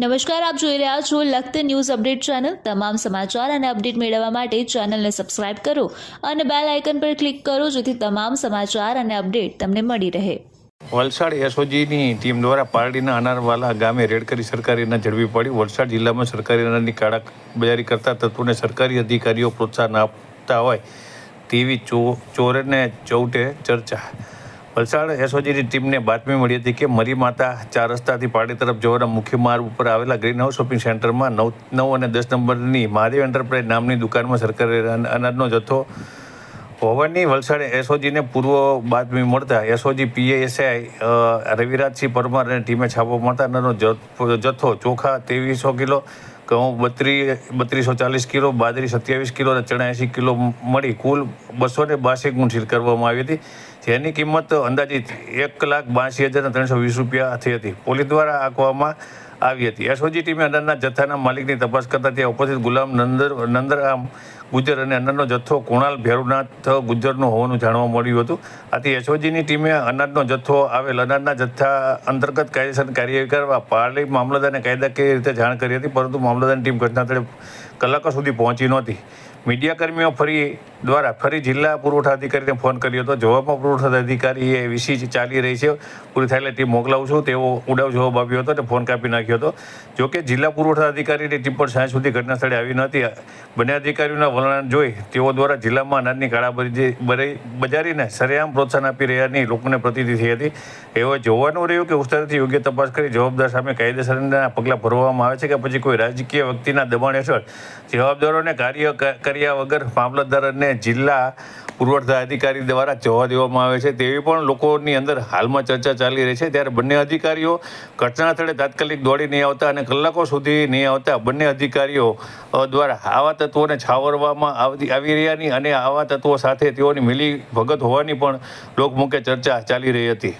નમસ્કાર, આપ જોઈ રહ્યા છો લખત ન્યૂઝ અપડેટ ચેનલ. તમામ સમાચાર અને અપડેટ મેળવવા માટે ચેનલને સબસ્ક્રાઇબ કરો અને બેલ આઇકન પર ક્લિક કરો જેથી તમામ સમાચાર અને અપડેટ તમને મળી રહે. વલસાડ એસઓજીની ટીમ દ્વારા પારડીના અનારવાલા ગામે રેડ કરી સરકારી અનાજ ઝડપી પડી વલસાડ જિલ્લામાં સરકારી અનાજની કાળા બજારી કરતા તત્વોને સરકારી અધિકારીઓ પ્રોત્સાહન આપતા હોય તેવી ચોરને ચૌટે ચર્ચા વલસાડ એસઓજીની ટીમને બાતમી મળી હતી કે મરી માતા ચાર રસ્તાથી પાડી તરફ જવાના મુખ્ય માર્ગ ઉપર આવેલા ગ્રીન હાઉસ શોપિંગ સેન્ટરમાં નવ નવ અને દસ નંબરની મહાદેવ એન્ટરપ્રાઇઝ નામની દુકાનમાં સરકારી અન- અનાજનો જથ્થો હોવાની વલસાડ એસઓજીને પૂર્વ બાતમી મળતા એસઓજી પીએએસઆઈ રવિરાજસિંહ પરમાર અને ટીમે છાપો મળતા અનાજનો જથ્થો ચોખા ત્રેવીસો કિલો ઘઉં બત્રીસ બત્રીસો ચાલીસ કિલો બાજરી સત્યાવીસ કિલો અને ચણા એંસી કિલો મળી. કુલ બસો ને બાસી ગુણ કરવામાં આવી હતી. જેની કિંમત અંદાજિત એક લાખ બાસી હજાર ત્રણસો વીસ રૂપિયા થઈ હતી. પોલીસ દ્વારા આંકવામાં આવી હતી. એસઓજી ટીમે અંદરના જથ્થાના માલિકની તપાસ કરતા ત્યાં ઉપસ્થિત ગુલામ નંદર નંદરામ ગુજર અને અનાજનો જથ્થો કુણાલ ભેરુનાથ ગુજરનો હોવાનું જાણવા મળ્યું હતું. આથી એસઓજીની ટીમે અનાજનો જથ્થો આવેલ અનાજના જથ્થા અંતર્ગત કાયદેસર કાર્યવાહી કરવા પાર્લી મામલતદારને કાયદાકીય રીતે જાણ કરી હતી, પરંતુ મામલતદારની ટીમ ઘટનાસ્થળે કલાકો સુધી પહોંચી નહોતી. મીડિયાકર્મીઓ ફરી દ્વારા ફરી જિલ્લા પુરવઠા અધિકારીને ફોન કર્યો હતો. જવાબમાં પુરવઠા અધિકારીએ વીસી ચાલી રહી છે. પૂરી થયેલી ટીમ મોકલાવું છું. તેવો ઉડાવ જવાબ આપ્યો હતો અને ફોન કાપી નાખ્યો હતો. જોકે જિલ્લા પુરવઠા અધિકારીની ટીમ પણ સાંજ સુધી ઘટના સ્થળે આવી નહોતી. બંને અધિકારીઓના વલણ જોઈ તેઓ દ્વારા જિલ્લામાં અનાજની કાળાબરી બરી- બજારીને સરેઆમ પ્રોત્સાહન આપી રહ્યાની લોકોને પ્રતીતિ થઈ હતી. એવો જોવાનું રહ્યું કે ઉસ્તારથી યોગ્ય તપાસ કરી જવાબદાર સામે કાયદેસરના પગલાં ભરવામાં આવે છે કે પછી કોઈ રાજકીય વ્યક્તિના દબાણ હેઠળ જવાબદારોને કાર્ય કર્યા વગર મામલતદાર અને જિલ્લા પુરવઠા અધિકારી દ્વારા જવા દેવામાં આવે છે. તેવી પણ લોકોની અંદર હાલમાં ચર્ચા ચાલી રહી છે. ત્યારે બંને અધિકારીઓ ઘટના સ્થળે તાત્કાલિક દોડી નહીં આવતા અને કલાકો સુધી નહીં આવતા બંને અધિકારીઓ દ્વારા આવા તત્વોને છાવરવામાં આવતી, આવી રહ્યાની અને આવા તત્વો સાથે તેઓની મિલી ભગત હોવાની પણ લોકમુખે ચર્ચા ચાલી રહી હતી.